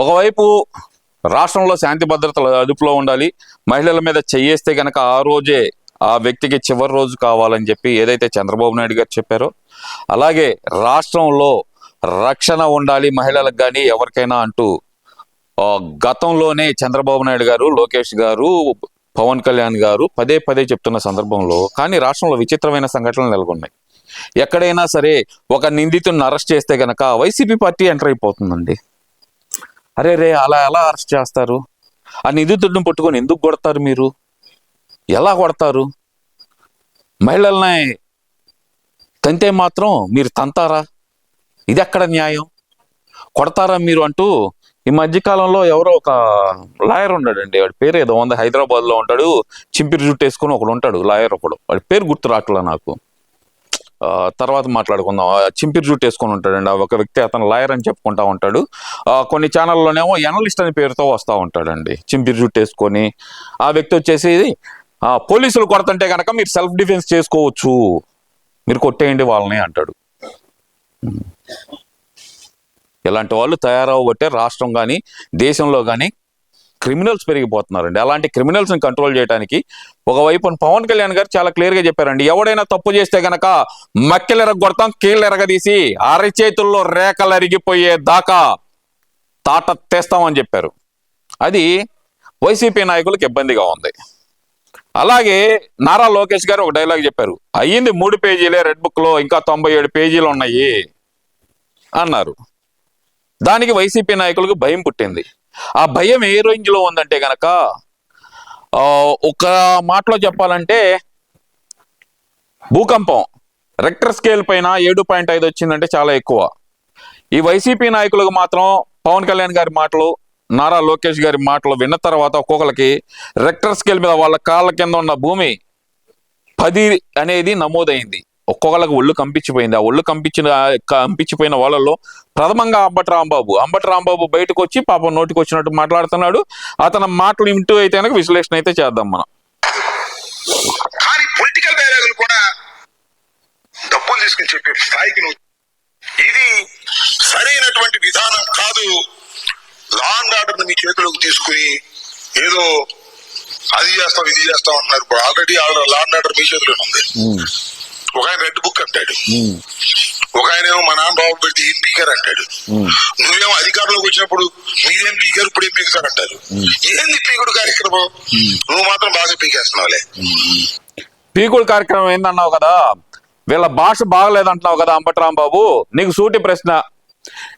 ఒకవైపు రాష్ట్రంలో శాంతి భద్రతలు అదుపులో ఉండాలి. మహిళల మీద చెయ్యేస్తే గనక ఆ రోజే ఆ వ్యక్తికి చివరి రోజు కావాలని చెప్పి ఏదైతే చంద్రబాబు నాయుడు గారు చెప్పారో అలాగే రాష్ట్రంలో రక్షణ ఉండాలి మహిళలకు కానీ ఎవరికైనా అంటూ గతంలోనే చంద్రబాబు నాయుడు గారు లోకేష్ గారు పవన్ కళ్యాణ్ గారు పదే పదే చెప్తున్న సందర్భంలో కానీ రాష్ట్రంలో విచిత్రమైన సంఘటనలు నెలకొన్నాయి. ఎక్కడైనా సరే ఒక నిందితుడిని అరెస్ట్ చేస్తే గనక వైసీపీ పార్టీ ఎంటర్ అయిపోతుందండి. అరే రే అలా ఎలా అరెస్ట్ చేస్తారు? ఆ నిందితుడిని పట్టుకొని ఎందుకు కొడతారు మీరు? ఎలా కొడతారు? మహిళల్ని తంతే మాత్రం మీరు తంతారా? ఇది ఎక్కడ న్యాయం? కొడతారా మీరు అంటూ ఈ మధ్యకాలంలో ఎవరో ఒక లాయర్ ఉన్నాడండి. వాడి పేరు ఏదో ఉంది. హైదరాబాద్లో ఉంటాడు. చింపిరి జుట్టు వేసుకుని ఒకడు ఉంటాడు. లాయర్ ఒకడు. వాడి పేరు గుర్తు రావట్లా నాకు. తర్వాత మాట్లాడుకుందాం. చింపిరి జుట్టు వేసుకొని ఉంటాడండి. ఆ ఒక వ్యక్తి అతను లాయర్ అని చెప్పుకుంటా ఉంటాడు. కొన్ని ఛానల్లోనేమో ఎనలిస్ట్ అనే పేరుతో వస్తూ ఉంటాడండి. చింపిరి జుట్టు వేసుకొని. ఆ వ్యక్తి వచ్చేసి పోలీసులు కొడుతుంటే కనుక మీరు సెల్ఫ్ డిఫెన్స్ చేసుకోవచ్చు. మీరు కొట్టేయండి వాళ్ళని అంటాడు. ఇలాంటి వాళ్ళు తయారవబట్టే రాష్ట్రం కానీ దేశంలో కానీ క్రిమినల్స్ పెరిగిపోతున్నారండి. అలాంటి క్రిమినల్స్ని కంట్రోల్ చేయడానికి ఒకవైపు పవన్ కళ్యాణ్ గారు చాలా క్లియర్గా చెప్పారండి. ఎవడైనా తప్పు చేస్తే గనక మక్కెలు కీళ్ళెరగదీసి కీళ్ళు అరచేతుల్లో రేఖలు అరిగిపోయే దాకా తాట తెస్తామని చెప్పారు. అది వైసీపీ నాయకులకు ఇబ్బందిగా ఉంది. అలాగే నారా లోకేష్ గారు ఒక డైలాగ్ చెప్పారు. అయ్యింది మూడు పేజీలే రెడ్ బుక్లో ఇంకా తొంభై ఏడు పేజీలు ఉన్నాయి అన్నారు. దానికి వైసీపీ నాయకులకు భయం పుట్టింది. ఆ భయం ఏ రేంజ్లో ఉందంటే గనక ఒక మాటలో చెప్పాలంటే భూకంపం రెక్టర్ స్కేల్ పైన ఏడు పాయింట్ ఐదు వచ్చిందంటే చాలా ఎక్కువ. ఈ వైసీపీ నాయకులకు మాత్రం పవన్ కళ్యాణ్ గారి మాటలు నారా లోకేష్ గారి మాటలు విన్న తర్వాత ఒక్కొక్కరికి రెక్టర్ స్కేల్ మీద వాళ్ళ కాళ్ళ కింద ఉన్న భూమి పది అనేది నమోదైంది. ఒక్కొక్కరికి ఒళ్ళు కంపించిపోయింది. ఆ ఒళ్ళు కంపించిన కంపించిపోయిన వాళ్ళలో ప్రథమంగా అంబటి రాంబాబు. అంబటి రాంబాబు బయటకు వచ్చి పాపం నోటికి వచ్చినట్టు మాట్లాడుతున్నాడు. అతని మాటలు ఇంటూ అయితే కనుక విశ్లేషణ అయితే చేద్దాం మనం. కానీ పొలిటికల్ డైలాగులు కూడా డబ్బులు తీసుకుని చెప్పే స్థాయికి నువ్వు ఇది సరైనటువంటి విధానం కాదు. లా అండ్ ఆర్డర్ మీ చేతిలోకి తీసుకుని ఏదో అది చేస్తాం ఇది చేస్తాం అంటున్నారు. ఇప్పుడు ఆల్రెడీ లా అండ్ ఆర్డర్ మీ చేతిలోనే ఉంది. ఒక ఆయన రెడ్ బుక్ అంటాడు. ఒక ఆయన ఏమో మా నాన్న బాబు పెడితే ఏం పీకర్ అంటాడు. నువ్వేమో అధికారంలోకి వచ్చినప్పుడు మీరేం పీకర్ ఇప్పుడు ఏం పీకుతారు అంటారు. ఏంది పీకుడు కార్యక్రమం? నువ్వు మాత్రం బాగా పీకేస్తున్నావులే. పీకుడు కార్యక్రమం ఏందన్నావు కదా? వీళ్ళ భాష బాగలేదంటున్నావు కదా అంబటి రాంబాబు నీకు సూటి ప్రశ్న.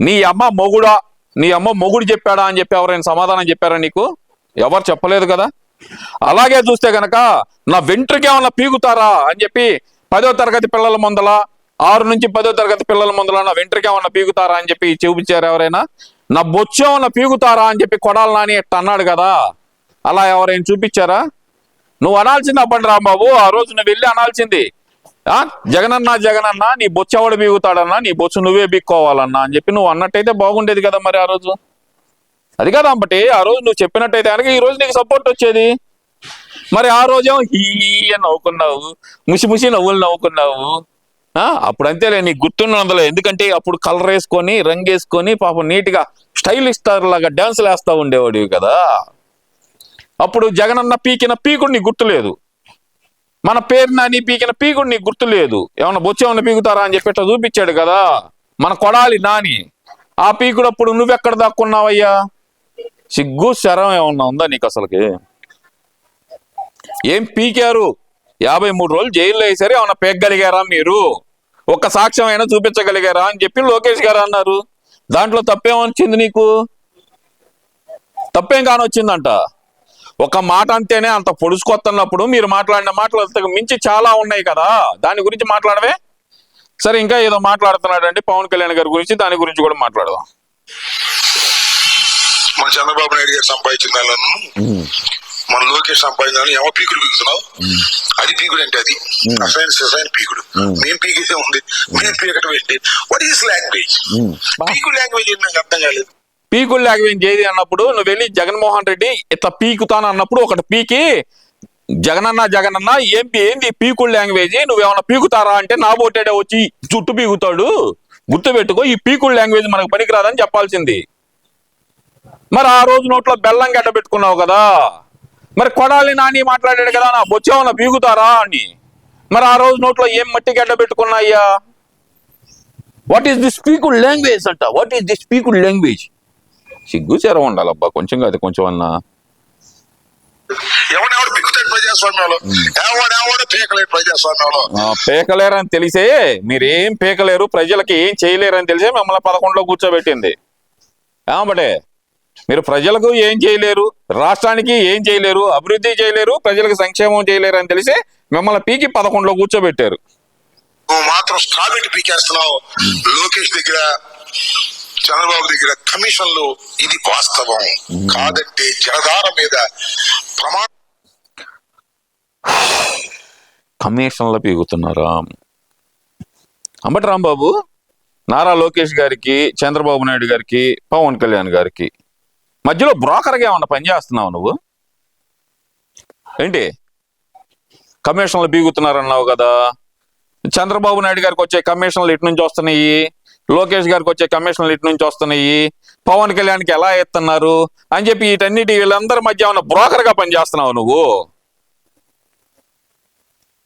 నీ అమ్మ మొగుడా? నీ అమ్మ మొగుడు చెప్పాడా అని చెప్పి ఎవరైనా సమాధానం చెప్పారా నీకు? ఎవరు చెప్పలేదు కదా? అలాగే చూస్తే గనక నా వెంట్రుకి ఏమన్నా పీకుతారా అని చెప్పి పదో తరగతి పిల్లల ముందల ఆరు నుంచి పదో తరగతి పిల్లల ముందల నా వెంట్రుకి పీగుతారా అని చెప్పి చూపించారు ఎవరైనా? నా బొచ్చే ఏమన్నా పీగుతారా అని చెప్పి కొడాలి నాని ఎట్ట అన్నాడు కదా. అలా ఎవరైనా చూపించారా? నువ్వు అనాల్సింది అప్పండి రాంబాబు ఆ రోజు నువ్వు వెళ్ళి అనాల్సింది. ఆ? జగనన్న జగనన్న నీ బొచ్చు ఎవడు బీగుతాడన్నా నీ బొచ్చు నువ్వే బీక్కోవాలన్నా అని చెప్పి నువ్వు అన్నట్టయితే బాగుండేది కదా మరి ఆ రోజు? అది కదా అంబటి ఆ రోజు నువ్వు చెప్పినట్టయితే కనుక ఈ రోజు నీకు సపోర్ట్ వచ్చేది. మరి ఆ రోజేమో హీ అని నవ్వుకున్నావు. ముసి ముసి నవ్వులు నవ్వుకున్నావు. ఆ? అప్పుడు అంతేలే నీకు గుర్తున్నందులో ఎందుకంటే అప్పుడు కలర్ వేసుకొని రంగు వేసుకొని పాపం నీట్గా స్టైల్ ఇస్తారు లాగా డ్యాన్స్ వేస్తూ ఉండేవాడివి కదా. అప్పుడు జగనన్న పీకిన పీకుడు నీకు గుర్తులేదు. మన పేరు నాని పీకిన పీకుడు నీకు గుర్తులేదు. ఏమన్నా బొచ్చేమన్నా పీకుతారా అని చెప్పి చూపించాడు కదా. మన కొడాలి నాని. ఆ పీకుడు అప్పుడు నువ్వెక్కడ దాక్కున్నావయ్యా? సిగ్గు శరం ఏమన్నా ఉందా నీకు అసలుకి? ఏం పీకారు? యాభై మూడు రోజులు జైల్లో వేసారు ఏమన్నా పీకగలిగారా మీరు? ఒక్క సాక్ష్యం అయినా చూపించగలిగారా అని చెప్పి లోకేష్ గారు అన్నారు. దాంట్లో తప్పేమొచ్చింది నీకు? తప్పేం కానొచ్చిందంట ఒక మాట అంటేనే అంత పొడుచుకొస్తున్నప్పుడు మీరు మాట్లాడిన మాటలు అంతకు మించి చాలా ఉన్నాయి కదా. దాని గురించి మాట్లాడవే. సరే ఇంకా ఏదో మాట్లాడుతున్నాడండి పవన్ కళ్యాణ్ గారి గురించి దాని గురించి కూడా మాట్లాడదాం. మన చంద్రబాబు నాయుడు గారు సంపాదించిన మన లోకేష్ సంపాదించిన దానిలో ఏమో పీకుడు పీకుతున్నావు? అది పీకుడు అంటే అది. అసైన్ అసైన్ పీకుడు. మేం పీకేదే ఉంది. మేం పీకటం ఏంటి? వాట్ ఈస్ లాంగ్వేజ్ పీకుడు లాంగ్వేజ్ ఏంటి నాకు అర్థం కాలేదు. పీకులు లాంగ్వేజ్ ఏది అన్నప్పుడు నువ్వు వెళ్ళి జగన్మోహన్ రెడ్డి ఇట్లా పీకుతాను అన్నప్పుడు ఒకటి పీకి జగనన్న జగనన్న ఏం పీ- ఏంది పీకుడు లాంగ్వేజ్ నువ్వేమన్నా పీకుతారా అంటే నా బోటేడే వచ్చి చుట్టు పీకుతాడు. గుర్తుపెట్టుకో ఈ పీకుడు లాంగ్వేజ్ మనకు పనికిరాదని చెప్పాల్సింది. మరి ఆ రోజు నోట్లో బెల్లం గడ్డ పెట్టుకున్నావు కదా. మరి కొడాలి నాని మాట్లాడాడు కదా నా బొచ్చేమన్నా బీగుతారా అని. మరి ఆ రోజు నోట్లో ఏం మట్టి గడ్డ పెట్టుకున్నాయ్యా? వాట్ ఈస్ ది స్పీకుడ్ లాంగ్వేజ్ అంట. వాట్ ఈస్ ది స్పీకుడ్ లాంగ్వేజ్ సిగ్గు చెర ఉండాలబ్బా కొంచెం కాదు కొంచెం అన్నా ఎవడెవడు బిక్కుతాడు ప్రజాస్వామ్యంలో? ఎవడెవడు పీకలేడు ప్రజాస్వామ్యంలో? ఆ, పీకలేరని తెలిసే మీరేం పీకలేరు ప్రజలకి ఏం చేయలేరని తెలిసే మిమ్మల్ని పదకొండులో కూర్చోబెట్టింది. ఏమంటే మీరు ప్రజలకు ఏం చేయలేరు? రాష్ట్రానికి ఏం చేయలేరు? అభివృద్ధి చేయలేరు? ప్రజలకు సంక్షేమం చేయలేరు అని తెలిసే మిమ్మల్ని పీకి పదకొండులో కూర్చోబెట్టారు. నువ్వు మాత్రం స్ట్రాబెట్టి పీకేస్తున్నావు. లోకేష్ దగ్గర చంద్రబాబు దగ్గర కమిషన్లు ఇది వాస్తవం. కాదంటే జనధార మీద ప్రమాణ కమిషన్లో పీగుతున్నారా అంబటి రాంబాబు నారా లోకేష్ గారికి చంద్రబాబు నాయుడు గారికి పవన్ కళ్యాణ్ గారికి మధ్యలో బ్రోకర్గా ఏమన్నా పనిచేస్తున్నావు నువ్వు? ఏంటి? కమిషన్లు బీగుతున్నారన్నావు కదా. చంద్రబాబు నాయుడు గారికి వచ్చే కమిషన్లు ఇటు నుంచి వస్తున్నాయి. లోకేష్ గారికి వచ్చే కమిషన్లు ఇటు నుంచి వస్తున్నాయి. పవన్ కళ్యాణ్కి ఎలా ఎత్తున్నారు? అని చెప్పి వీటన్నిటి వీళ్ళందరి మధ్య ఏమన్నా బ్రోకర్గా పనిచేస్తున్నావు నువ్వు?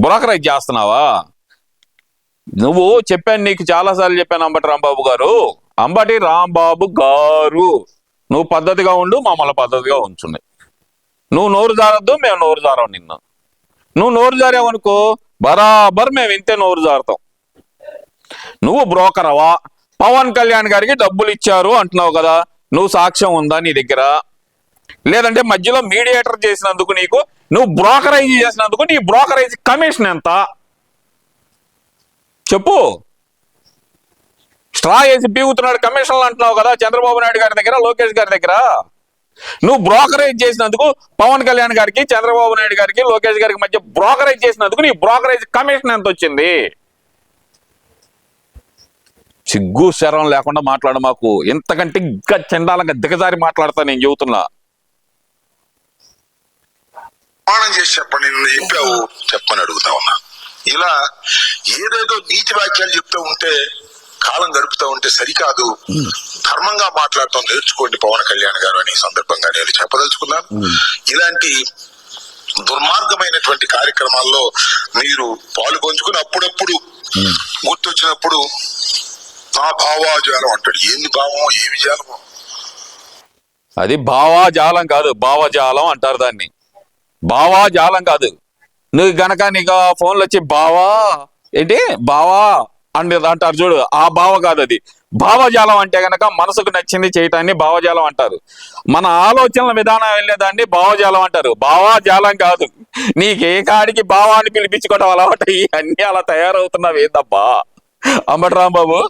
బ్రోకరేజ్ చేస్తున్నావా? నువ్వు చెప్పాను నీకు చాలాసార్లు చెప్పాను అంబటి రాంబాబు గారు. అంబటి రాంబాబు గారు. నువ్వు పద్ధతిగా ఉండు మమ్మల్ని పద్ధతిగా ఉంచున్నాయి. నువ్వు నోరు జారద్దు మేము నోరు జారం నిన్ను. నువ్వు నోరు జారావనుకో బరాబర్ మేము ఇంతే నోరు జారుతాం. నువ్వు బ్రోకరవా పవన్ కళ్యాణ్ గారికి డబ్బులు ఇచ్చారు అంటున్నావు కదా నువ్వు సాక్ష్యం ఉందా నీ దగ్గర? లేదంటే మధ్యలో మీడియేటర్ చేసినందుకు నీకు నువ్వు బ్రోకరైజ్ చేసినందుకు నీ బ్రోకరైజ్ కమిషన్ ఎంత? చెప్పు. స్ట్రా వేసి పీగుతున్నాడు కమిషన్లు అంటున్నావు కదా చంద్రబాబు నాయుడు గారి దగ్గర లోకేష్ గారి దగ్గర? నువ్వు బ్రోకరేజ్ చేసినందుకు పవన్ కళ్యాణ్ గారికి చంద్రబాబు నాయుడు గారికి లోకేష్ గారికి మధ్య బ్రోకరేజ్ చేసినందుకు నీ బ్రోకరేజ్ కమిషన్ ఎంత వచ్చింది? సిగ్గు శరం లేకుండా మాట్లాడు మాకు. ఎంతకంటే ఇంకా చండాలంగా దిగజారి మాట్లాడతా నేను చెబుతున్నా. ప్రమాణం చేసి చెప్పండి నిన్ను చెప్పావు చెప్పని అడుగుతా ఉన్నా. ఇలా ఏదేదో నీతి వాక్యాలు చెప్తూ ఉంటే కాలం గడుపుతూ ఉంటే సరికాదు. ధర్మంగా మాట్లాడటం నేర్చుకోండి పవన్ కళ్యాణ్ గారు అని సందర్భంగా నేను చెప్పదలుచుకున్నాను. ఇలాంటి దుర్మార్గమైనటువంటి కార్యక్రమాల్లో మీరు పాలు పంచుకుని అప్పుడప్పుడు గుర్తొచ్చినప్పుడు నా భావాజాలం అంటాడు. ఏంది భావం ఏమి జాలమో? అది భావాజాలం కాదు భావజాలం అంటారు దాన్ని. భావాజాలం కాదు. నువ్వు గనక నీకు ఫోన్లు వచ్చి బావా ఏంటి? బావా అండ్ అంటారు చూడు ఆ భావ కాదు అది. భావజాలం అంటే గనక మనసుకు నచ్చింది చేయటాన్ని భావజాలం అంటారు. మన ఆలోచనల విధానం వెళ్ళేదాన్ని భావజాలం అంటారు. భావజాలం కాదు. నీకు ఏ కాడికి భావాన్ని పిలిపించుకోవడం అలవాటు అయ్యి అన్ని అలా తయారవుతున్నావు ఏందబ్బా? అంబటి రాంబాబు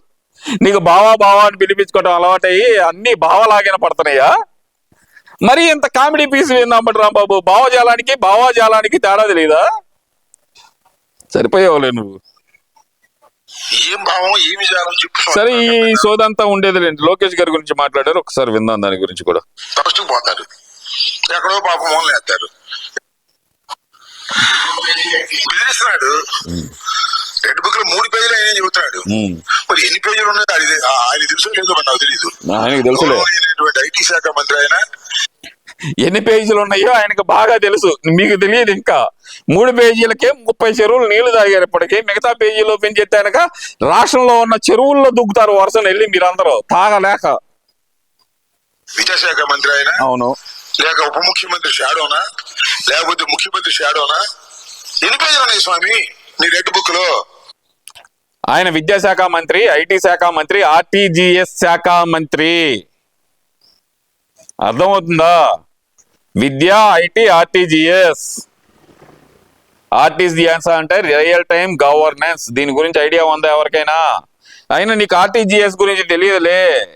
నీకు భావా భావాన్ని అని పిలిపించుకోవడం అలవాటయ్యి అన్ని భావలాగిన పడుతున్నాయా? మరి ఇంత కామెడీ పీస్ ఏందంబటి బాబు భావజాలానికి భావజాలానికి తేడా తెలియదా సరిపోయావులే నువ్వు. ఏం భావం ఏమి జాలం చెప్పు సరే ఈ సోదంతా ఉండేది లేండి. లోకేష్ గారి గురించి మాట్లాడారు. ఒకసారి విందాం దాని గురించి కూడా. తరచు పోతారు. ఎక్కడో పాపం వేస్తారు. బెదిరిస్తున్నాడు రెడ్ బుక్లో మూడు పేజీలు ఆయన చెబుతున్నాడు. మరి ఎన్ని పేజీలు ఉన్నాయో? అది ఆయన తెలుసో లేదో మరి నాకు తెలియదు ఆయనకి గౌరవనీయులైనటువంటి ఐటీ శాఖ మంత్రి ఆయన ఎన్ని పేజీలు ఉన్నాయో ఆయనకు బాగా తెలుసు. మీకు తెలియదు ఇంకా. మూడు పేజీలకే ముప్పై చెరువులు నీళ్ళు తాగారు ఇప్పటికీ మిగతా పేజీలో పెంచెత్తాక రాష్ట్రంలో ఉన్న చెరువుల్లో దుక్కుతారు వరుసను వెళ్ళి మీరందరూ తాగలేక. విద్యాశాఖ మంత్రి ఆయన? అవును. లేక ఉప ముఖ్యమంత్రి షాడోనా? లేకపోతే ముఖ్యమంత్రి షాడోనా? ఎన్ని పేజీలు ఉన్నాయి స్వామి నీ రెడ్ బుక్లో ఆయన విద్యాశాఖ మంత్రి ఐటీ శాఖ మంత్రి ఆర్టీజీఎస్ శాఖ మంత్రి. అర్థమవుతుందా? విద్య ఐటీ ఆర్టీజీఎస్. ఆర్టీజీఎస్ అంటే రియల్ టైం గవర్నెన్స్ దీని గురించి ఐడియా ఉందా ఎవరికైనా? అయినా నీకు ఆర్టీజీఎస్ గురించి తెలియదులే.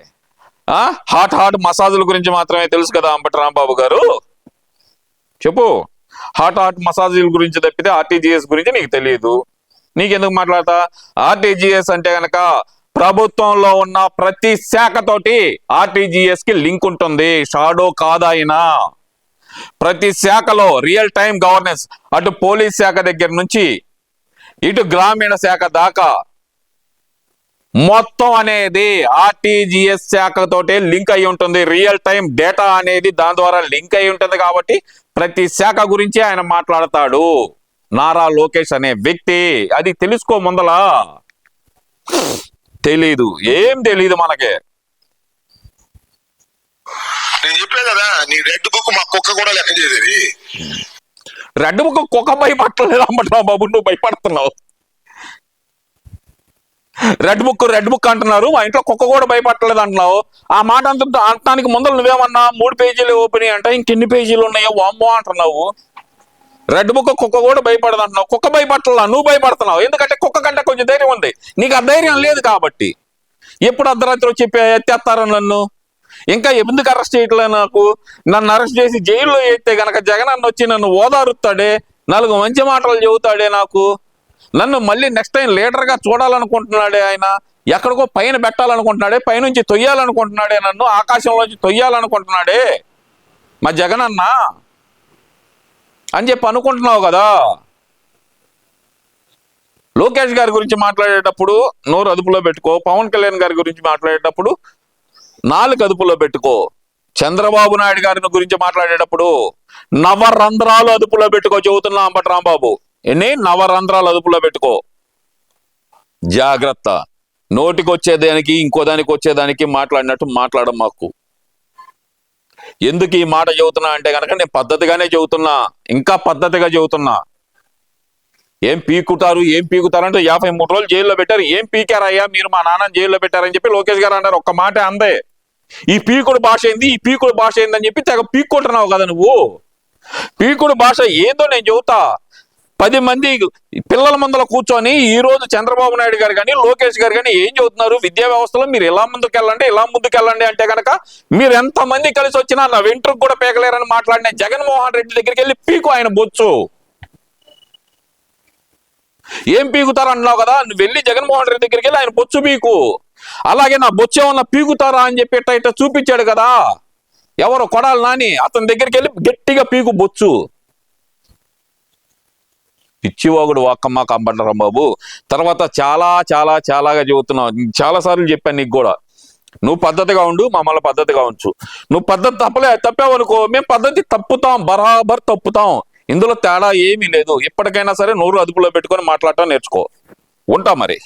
ఆ? హాట్ హాట్ మసాజుల గురించి మాత్రమే తెలుసు కదా అంబటి రాంబాబు గారు. చెప్పు. హాట్ హాట్ మసాజుల గురించి తప్పితే ఆర్టీజీఎస్ గురించి నీకు తెలియదు. నీకెందుకు మాట్లాడతా? ఆర్టీజీఎస్ అంటే గనక ప్రభుత్వంలో ఉన్న ప్రతి శాఖతోటి ఆర్టీజీఎస్కి లింక్ ఉంటుంది. షాడో కాదాయినా ప్రతి శాఖలో రియల్ టైం గవర్నెన్స్ అటు పోలీస్ శాఖ దగ్గర నుంచి ఇటు గ్రామీణ శాఖ దాకా మొత్తం అనేది ఆర్టీజీఎస్ శాఖతోటే లింక్ అయి ఉంటుంది. రియల్ టైం డేటా అనేది దాని ద్వారా లింక్ అయి ఉంటుంది కాబట్టి ప్రతి శాఖ గురించి ఆయన మాట్లాడతాడు. నారా లోకేష్ అనే వ్యక్తి. అది తెలుసుకో ముందలా. తెలీదు. ఏం తెలీదు మనకి. నేను చెప్పే కదా నీ రెడ్ బుక్ కుక్క కూడా లెక్క చేసేది. రెడ్ బుక్ కుక్క భయపడలేదు అమ్మటరావు బాబు? నువ్వు భయపడుతున్నావు. రెడ్ బుక్ రెడ్ బుక్ అంటున్నారు. మా ఇంట్లో కుక్క కూడా భయపడలేదు అంటున్నావు. ఆ మాట అంత అంటానికి ముందర నువ్వేమన్నా మూడు పేజీలు ఓపెన్ అంటే ఇంకెన్ని పేజీలు ఉన్నాయో వామ్మో అంటున్నావు. రెడ్ బుక్ కుక్క కూడా భయపడదు అంటున్నావు. కుక్క భయపడలా నువ్వు భయపడుతున్నావు ఎందుకంటే కుక్క కంటే కొంచెం ధైర్యం ఉంది. నీకు ఆ ధైర్యం లేదు కాబట్టి. ఎప్పుడు అర్ధరాత్రి వచ్చి ఎత్తే- ఎత్తేస్తారు నన్ను? ఇంకా ఎందుకు అరెస్ట్ చేయట్లేదు నాకు? నన్ను అరెస్ట్ చేసి జైల్లో వేస్తే గనక జగన్ అన్న వచ్చి నన్ను ఓదారుతాడే నాలుగు మంచి మాటలు చెబుతాడే నాకు. నన్ను మళ్ళీ నెక్స్ట్ టైం లీడర్గా చూడాలనుకుంటున్నాడే ఆయన. ఎక్కడికో పైన పెట్టాలనుకుంటున్నాడే పైనుంచి తొయ్యాలనుకుంటున్నాడే నన్ను ఆకాశంలోంచి తొయ్యాలనుకుంటున్నాడే. మా జగన్ అన్న అని చెప్పి అనుకుంటున్నావు కదా? లోకేష్ గారి గురించి మాట్లాడేటప్పుడు నోరు అదుపులో పెట్టుకో పవన్ కళ్యాణ్ గారి గురించి మాట్లాడేటప్పుడు నాలుగు అదుపులో పెట్టుకో. చంద్రబాబు నాయుడు గారిని గురించి మాట్లాడేటప్పుడు నవరంధ్రాలు అదుపులో పెట్టుకో చెబుతున్నా అంబటి రాంబాబు. ఎన్ని? నవరంధ్రాలు అదుపులో పెట్టుకో. జాగ్రత్త. నోటికి వచ్చేదానికి ఇంకో దానికి వచ్చేదానికి మాట్లాడినట్టు మాట్లాడడం మాకు. ఎందుకు ఈ మాట చెబుతున్నా అంటే కనుక నేను పద్ధతిగానే చెబుతున్నా. ఇంకా పద్ధతిగా చెబుతున్నా. ఏం పీకుతారు ఏం పీకుతారు అంటే యాభై మూడు రోజులు జైల్లో పెట్టారు. ఏం పీకారయ్యా? మీరు మా నాన్న జైల్లో పెట్టారని చెప్పి లోకేష్ గారు అన్నారు. ఒక్క మాట అందే. ఈ పీకుడు భాష ఏంది? ఈ పీకుడు భాష ఏందని చెప్పి తెగ పీక్కుంటున్నావు కదా నువ్వు. పీకుడు భాష ఏదో నేను చెబుతా. పది మంది పిల్లల ముందర కూర్చొని ఈ రోజు చంద్రబాబు నాయుడు గారు కానీ లోకేష్ గారు కానీ ఏం చెబుతున్నారు? విద్యా వ్యవస్థలో మీరు ఎలా ముందుకు వెళ్ళండి ముందుకెళ్ళండి ముందుకు వెళ్ళండి అంటే కనుక మీరు ఎంతమంది కలిసి వచ్చినా నా వెంట్రుకు కూడా పీకలేరని మాట్లాడిన జగన్మోహన్ రెడ్డి దగ్గరికి వెళ్ళి పీకు ఆయన బొచ్చు. ఏం పీకుతారు అన్నావు కదా? నువ్వు వెళ్ళి జగన్మోహన్ రెడ్డి దగ్గరికి వెళ్ళి ఆయన బొచ్చు పీకు. అలాగే నా బొచ్చేమన్నా పీకుతారా అని చెప్పి ఇట్ట చూపించాడు కదా. ఎవరు కొడాలి నాని అతని దగ్గరికి వెళ్ళి గట్టిగా పీకు బొచ్చు. పిచ్చివాగుడు వాక్కమ్మ కంపంటారా బాబు. తర్వాత చాలా చాలా చాలాగా చెబుతున్నావు. చాలా సార్లు చెప్పాను నీకు కూడా. నువ్వు పద్ధతిగా ఉండు మమ్మల్ని పద్ధతిగా ఉంచు. నువ్వు పద్ధతి తప్పలే తప్పావనుకో మేము పద్ధతి తప్పుతాం బరాబర్ తప్పుతాం. ఇందులో తేడా ఏమీ లేదు. ఇప్పటికైనా సరే నోరు అదుపులో పెట్టుకొని మాట్లాడటం నేర్చుకో. ఉంటా మరి.